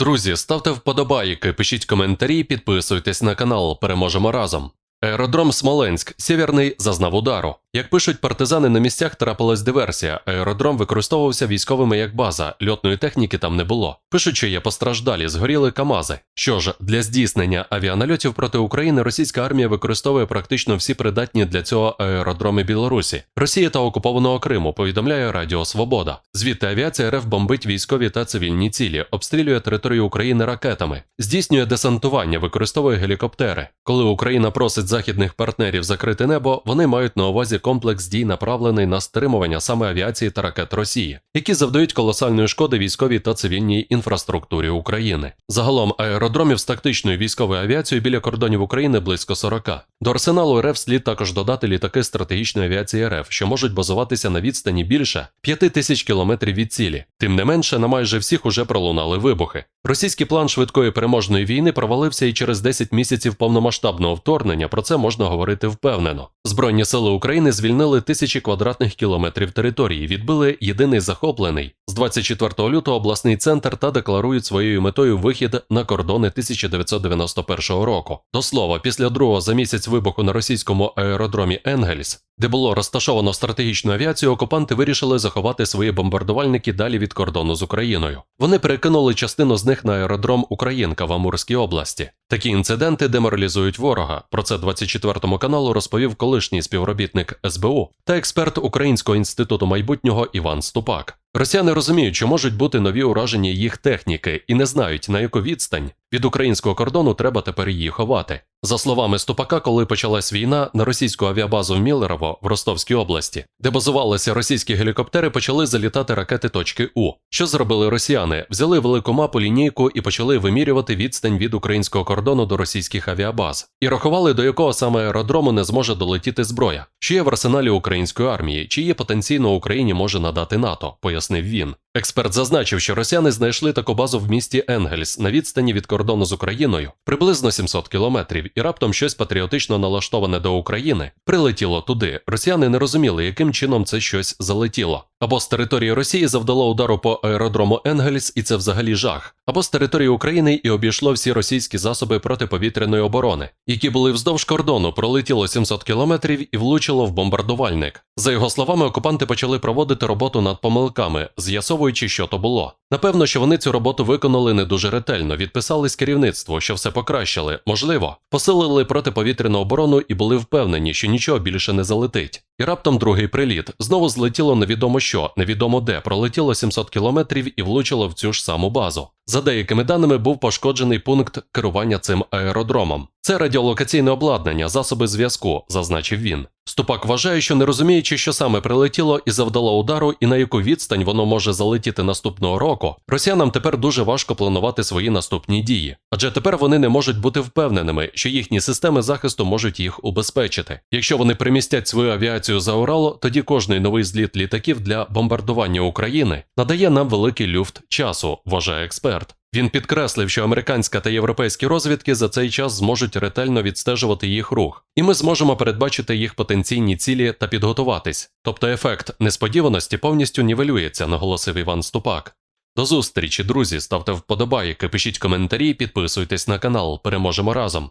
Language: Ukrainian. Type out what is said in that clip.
Друзі, ставте вподобайки, пишіть коментарі, підписуйтесь на канал. Переможемо разом. Аеродром Смоленськ, Сєвєрний, зазнав удару. Як пишуть партизани, на місцях трапилась диверсія. Аеродром використовувався військовими як база, льотної техніки там не було. Пишуть, що є постраждалі, згоріли Камази. Що ж, для здійснення авіанальотів проти України російська армія використовує практично всі придатні для цього аеродроми Білорусі, Росії та окупованого Криму, повідомляє Радіо Свобода. Звідти авіація РФ бомбить військові та цивільні цілі, обстрілює територію України ракетами, здійснює десантування, використовує гелікоптери. Коли Україна просить західних партнерів закрити небо, вони мають на увазі комплекс дій, направлений на стримування саме авіації та ракет Росії, які завдають колосальної шкоди військовій та цивільній інфраструктурі України. Загалом аеродромів з тактичною військовою авіацією біля кордонів України близько 40. До арсеналу РФ слід також додати літаки стратегічної авіації РФ, що можуть базуватися на відстані більше 5 тисяч кілометрів від цілі. Тим не менше, на майже всіх уже пролунали вибухи. Російський план швидкої переможної війни провалився і через 10 місяців повномасштабного вторгнення. Про це можна говорити впевнено. Збройні сили України звільнили тисячі квадратних кілометрів території, відбили єдиний захоплений з 24 лютого обласний центр та декларують своєю метою вихід на кордони 1991 року. До слова, після другого за місяць вибуху на російському аеродромі Енгельс, де було розташовано стратегічну авіацію, окупанти вирішили заховати свої бомбардувальники далі від кордону з Україною. Вони перекинули частину з них на аеродром Українка в Амурській області. Такі інциденти деморалізують ворога. Про це 24 каналу розповів колишній співробітник СБУ та експерт Українського інституту майбутнього Іван Ступак. Росіяни розуміють, що можуть бути нові ураження їх техніки і не знають, на яку відстань від українського кордону треба тепер її ховати. За словами Ступака, коли почалась війна, на російську авіабазу в Міллерово в Ростовській області, де базувалися російські гелікоптери, почали залітати ракети точки У. Що зробили росіяни? Взяли велику мапу лінійку і почали вимірювати відстань від українського кордону до російських авіабаз, і рахували, до якого саме аеродрому не зможе долетіти зброя, що є в арсеналі української армії, чи є потенційно Україні може надати НАТО, пояснив він. Експерт зазначив, що росіяни знайшли таку базу в місті Енгельс на відстані від кордону з Україною приблизно 700 кілометрів, і раптом щось патріотично налаштоване до України прилетіло туди. Росіяни не розуміли, яким чином це щось залетіло. Або з території Росії завдало удару по аеродрому Енгельс, і це взагалі жах, або з території України і обійшло всі російські засоби протиповітряної оборони, які були вздовж кордону, пролетіло 700 кілометрів і влучило в бомбардувальник. За його словами, окупанти почали проводити роботу над помилками, з'ясовуючи, що то було. Напевно, що вони цю роботу виконали не дуже ретельно, відписались керівництву, що все покращили, можливо, посилили протиповітряну оборону і були впевнені, що нічого більше не залетить. І раптом другий приліт знову злетіло невідомо що, невідомо де, пролетіло 700 кілометрів і влучило в цю ж саму базу. За деякими даними був пошкоджений пункт керування цим аеродромом. Це радіолокаційне обладнання, засоби зв'язку, зазначив він. Ступак вважає, що не розуміючи, що саме прилетіло і завдало удару, і на яку відстань воно може залетіти наступного року, росіянам тепер дуже важко планувати свої наступні дії, адже тепер вони не можуть бути впевненими, що їхні системи захисту можуть їх убезпечити. Якщо вони примістять свою авіацію за Урал, тоді кожний новий зліт літаків для бомбардування України надає нам великий люфт часу, вважає експерт. Він підкреслив, що американська та європейські розвідки за цей час зможуть ретельно відстежувати їх рух, і ми зможемо передбачити їх потенційні цілі та підготуватись. Тобто ефект несподіваності повністю нівелюється, наголосив Іван Ступак. До зустрічі, друзі, ставте вподобайки, пишіть коментарі, підписуйтесь на канал. Переможемо разом.